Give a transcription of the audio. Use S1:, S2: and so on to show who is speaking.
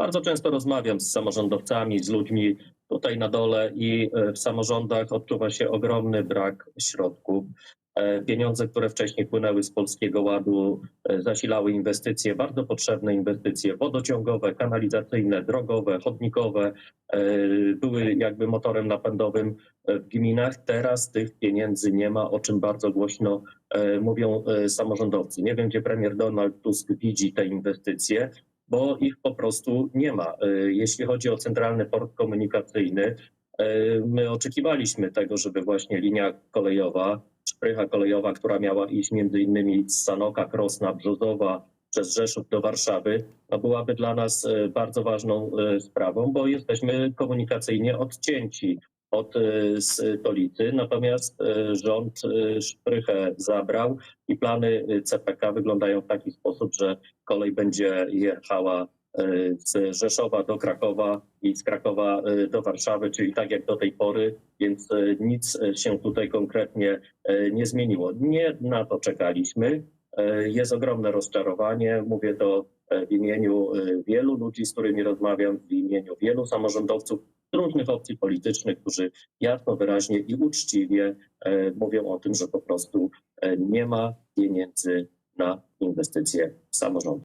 S1: Bardzo często rozmawiam z samorządowcami, z ludźmi tutaj na dole i e, w samorządach odczuwa się ogromny brak środków. E, Pieniądze, które wcześniej płynęły z Polskiego Ładu, e, zasilały inwestycje, bardzo potrzebne inwestycje wodociągowe, kanalizacyjne, drogowe, chodnikowe, były jakby motorem napędowym w gminach. Teraz tych pieniędzy nie ma, o czym bardzo głośno mówią samorządowcy. Nie wiem, gdzie premier Donald Tusk widzi te inwestycje, bo ich po prostu nie ma. E, Jeśli chodzi o centralny port komunikacyjny, e, my oczekiwaliśmy tego, żeby właśnie linia kolejowa, szprycha kolejowa, która miała iść między innymi z Sanoka, Krosna, Brzozowa przez Rzeszów do Warszawy, no byłaby dla nas e, bardzo ważną sprawą, bo jesteśmy komunikacyjnie odcięci od stolicy, natomiast e, rząd e, szprychę zabrał i plany CPK wyglądają w taki sposób, że kolej będzie jechała z Rzeszowa do Krakowa i z Krakowa do Warszawy, czyli tak jak do tej pory, więc nic się tutaj konkretnie nie zmieniło. Nie na to czekaliśmy. E, Jest ogromne rozczarowanie. Mówię to e, w imieniu e, wielu ludzi, z którymi rozmawiam, w imieniu wielu samorządowców różnych opcji politycznych, którzy jasno, wyraźnie i uczciwie mówią o tym, że po prostu nie ma pieniędzy na inwestycje w samorząd.